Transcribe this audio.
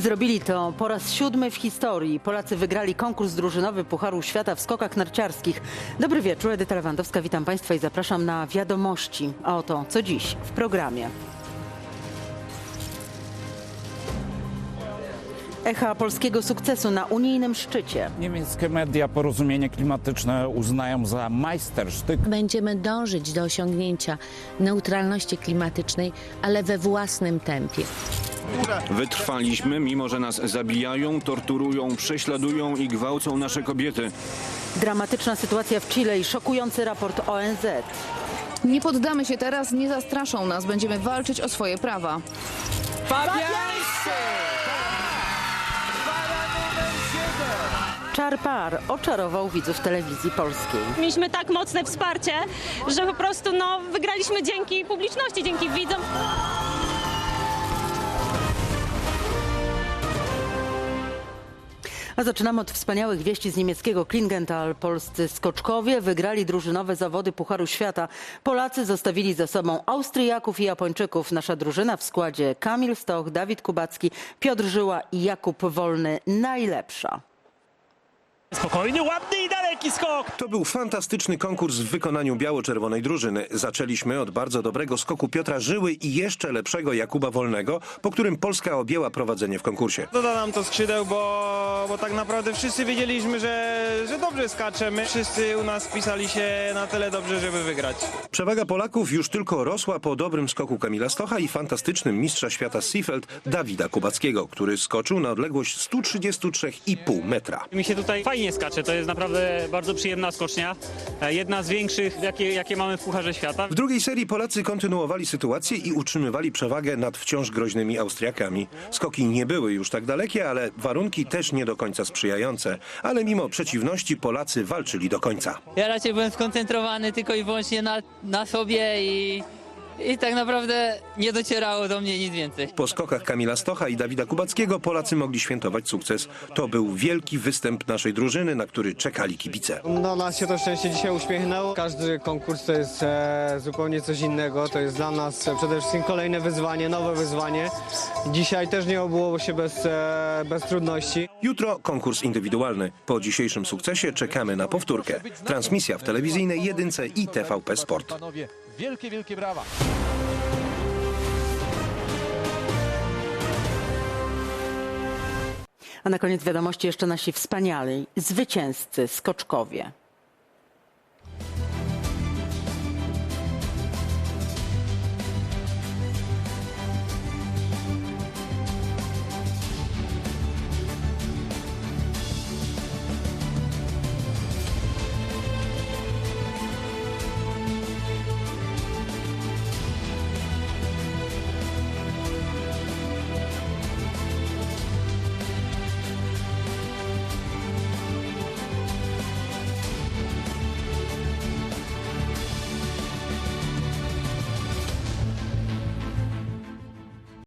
Zrobili to po raz siódmy w historii. Polacy wygrali konkurs drużynowy Pucharu Świata w skokach narciarskich. Dobry wieczór, Edyta Lewandowska, witam Państwa i zapraszam na wiadomości. A oto co dziś w programie. Echa polskiego sukcesu na unijnym szczycie. Niemieckie media porozumienie klimatyczne uznają za majstersztyk. Będziemy dążyć do osiągnięcia neutralności klimatycznej, ale we własnym tempie. Wytrwaliśmy, mimo że nas zabijają, torturują, prześladują i gwałcą nasze kobiety. Dramatyczna sytuacja w Chile i szokujący raport ONZ. Nie poddamy się teraz, nie zastraszą nas. Będziemy walczyć o swoje prawa. Czarpar oczarował widzów telewizji polskiej. Mieliśmy tak mocne wsparcie, że po prostu no, wygraliśmy dzięki publiczności, dzięki widzom. A zaczynamy od wspaniałych wieści z niemieckiego Klingenthal. Polscy skoczkowie wygrali drużynowe zawody Pucharu Świata. Polacy zostawili za sobą Austriaków i Japończyków. Nasza drużyna w składzie Kamil Stoch, Dawid Kubacki, Piotr Żyła i Jakub Wolny najlepsza. Spokojny, ładny i daleki skok. To był fantastyczny konkurs w wykonaniu biało-czerwonej drużyny. Zaczęliśmy od bardzo dobrego skoku Piotra Żyły i jeszcze lepszego Jakuba Wolnego, po którym Polska objęła prowadzenie w konkursie. Doda nam to skrzydeł, bo, bo tak naprawdę wszyscy wiedzieliśmy, że, że dobrze skaczemy. Wszyscy u nas pisali się na tyle dobrze, żeby wygrać. Przewaga Polaków już tylko rosła po dobrym skoku Kamila Stocha i fantastycznym mistrza świata Seafeld Dawida Kubackiego, który skoczył na odległość 133,5 metra. Mi się tutaj fajnie skacze, to jest naprawdę bardzo przyjemna skocznia. E, Jedna z większych, jakie, jakie mamy w Pucharze Świata. W drugiej serii Polacy kontynuowali sytuację i utrzymywali przewagę nad wciąż groźnymi Austriakami. Skoki nie były już tak dalekie, ale warunki też nie do końca sprzyjające. Ale mimo przeciwności Polacy walczyli do końca. Ja raczej byłem skoncentrowany tylko i wyłącznie na, na sobie i, i tak naprawdę nie docierało do mnie nic więcej. Po skokach Kamila Stocha i Dawida Kubackiego Polacy mogli świętować sukces. To był wielki występ naszej drużyny, na który czekali kibice. No nas się to szczęście dzisiaj uśmiechnęło. Każdy konkurs to jest e, zupełnie coś innego. To jest dla nas przede wszystkim kolejne wyzwanie, nowe wyzwanie. Dzisiaj też nie obyło się bez, e, bez trudności. Jutro konkurs indywidualny. Po dzisiejszym sukcesie czekamy na powtórkę. Transmisja w telewizyjnej Jedynce i TVP Sport. Wielkie, wielkie brawa. A na koniec wiadomości jeszcze nasi wspaniali zwycięzcy skoczkowie.